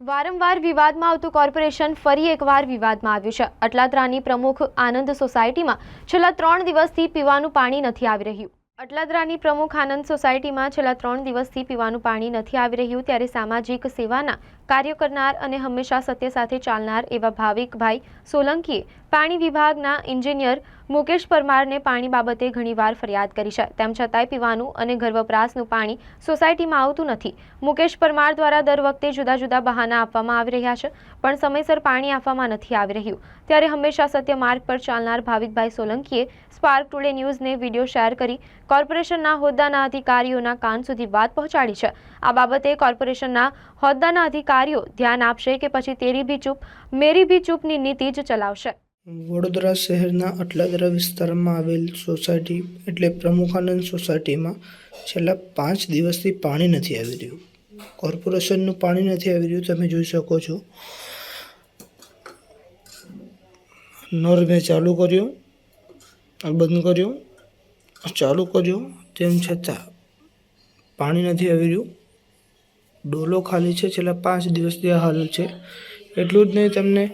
વારંવાર વિવાદમાં આવતું કોર્પોરેશન ફરી એકવાર વિવાદમાં આવ્યું છે. અટલાદરાની પ્રમુખ આનંદ સોસાયટીમાં છેલ્લા ત્રણ દિવસથી પીવાનું પાણી નથી આવી રહ્યું. અટલાદરાની પ્રમુખ આનંદ સોસાયટીમાં છેલ્લા ત્રણ દિવસથી પીવાનું પાણી નથી આવી રહ્યું, ત્યારે સામાજિક સેવાના કાર્ય કરનાર અને હંમેશા સત્ય સાથે ચાલનાર એવા ભાવિકભાઈ સોલંકીએ પાણી વિભાગના એન્જિનિયર મુકેશ પરમારને પાણી બાબતે ઘણીવાર ફરિયાદ કરી છે. તેમ છતાંય પીવાનું અને ઘર વપરાશનું પાણી સોસાયટીમાં આવતું નથી. મુકેશ પરમાર દ્વારા દર વખતે જુદા જુદા બહાના આપવામાં આવી રહ્યા છે, પણ સમયસર પાણી આપવામાં નથી આવી રહ્યું. ત્યારે હંમેશા સત્ય માર્ગ પર ચાલનાર ભાવિકભાઈ સોલંકીએ સ્પાર્ક ટુડે ન્યૂઝને વીડિયો શેર કરી કોર્પોરેશનના હોદ્દાના અધિકારીઓના કાન સુધી વાત પહોંચાડી છે. આ બાબતે કોર્પોરેશનના હોદ્દાના અધિકારીઓ ધ્યાન આપશે કે પછી તેરી ભી ચૂપ, મેરી ભી ચૂપની નીતિ જ ચલાવશે. વડોદરા શહેરના અટલાદરા વિસ્તારમાં આવેલ સોસાયટી એટલે પ્રમુખાનંદ સોસાયટીમાં છેલ્લા પાંચ દિવસથી પાણી નથી આવી રહ્યું. કોર્પોરેશનનું પાણી નથી આવી રહ્યું, તમે જોઈ શકો છો. નળ મેં ચાલુ કર્યો બંધ કર્યો. ચાલુ કરજો, તેમ છતાં પાણી નથી આવી રહ્યું. ડોલો ખાલી છે, છેલ્લા પાંચ દિવસથી આ હાલ છે. એટલું જ નહીં, તમને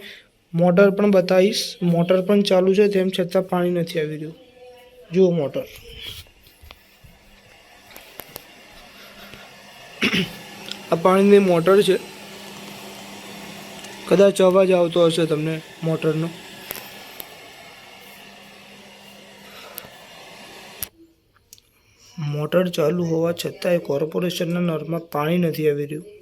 મોટર પણ બતાવીશ. મોટર પણ ચાલુ છે, તેમ છતાં પાણી નથી આવી રહ્યું. જુઓ મોટર. આ પાણીની મોટર છે. કદાચ અવાજ આવતો હશે તમને મોટરનો. મોટર ચાલુ હોવા છતાંય કોર્પોરેશનના નળમાં પાણી નથી આવી રહ્યું